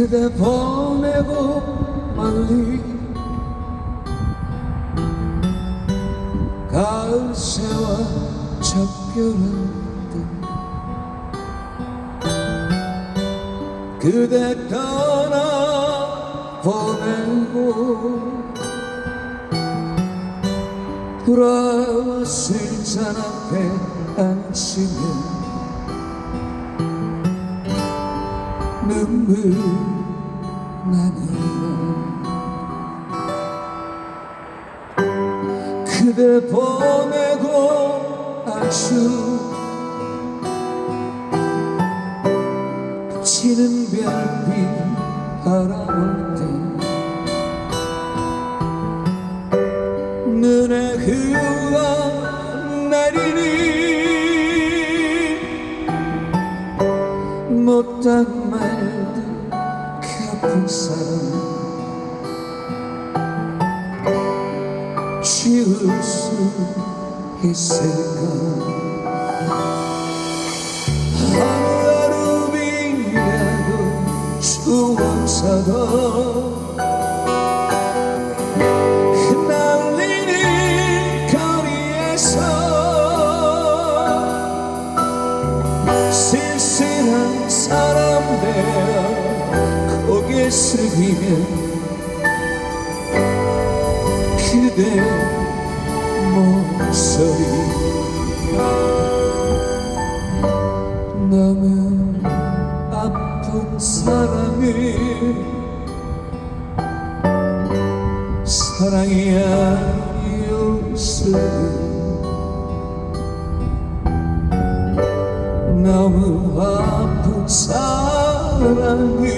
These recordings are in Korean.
그대 보내고 멀리 가을 새와 적별한 듯 그대 떠나 보내고 돌아왔을 잔 앞에 앉으면 눈물 나네요 그대 보내고 아주 지는 별빛 바라볼 때 눈에 흘러 못한 말들 갚은 사람. 지울 수 있을까? 하루하루 빈이라도 추억사도 숙이면 그대 목소리 너무 아픈 사랑을 사랑이 아니었어 너무 아픈 사랑을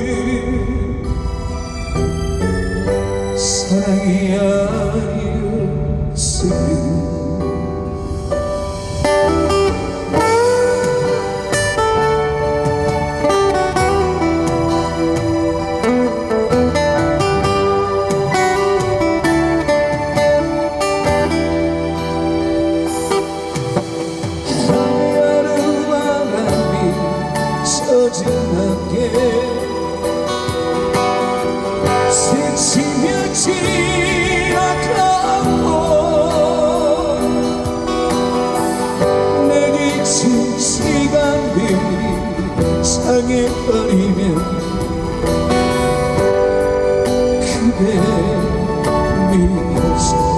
사랑이 상해버리면 그대 너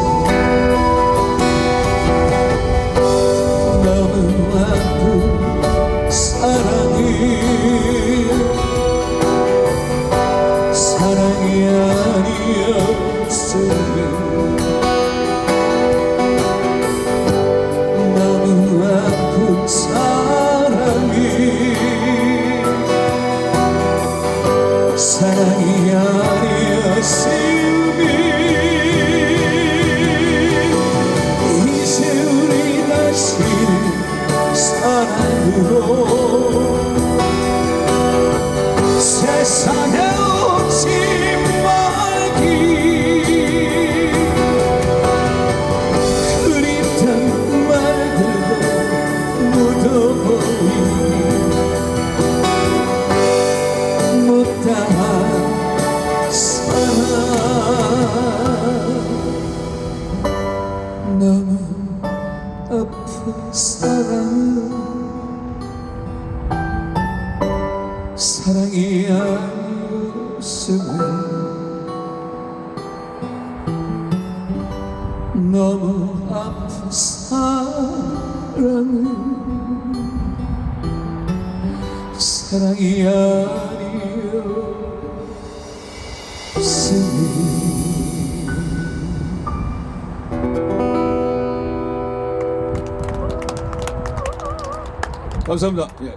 사 너무 아픈 사랑 사랑이 아니었으면 너무 아픈 사랑은 사랑이 아 감사합니다. 예.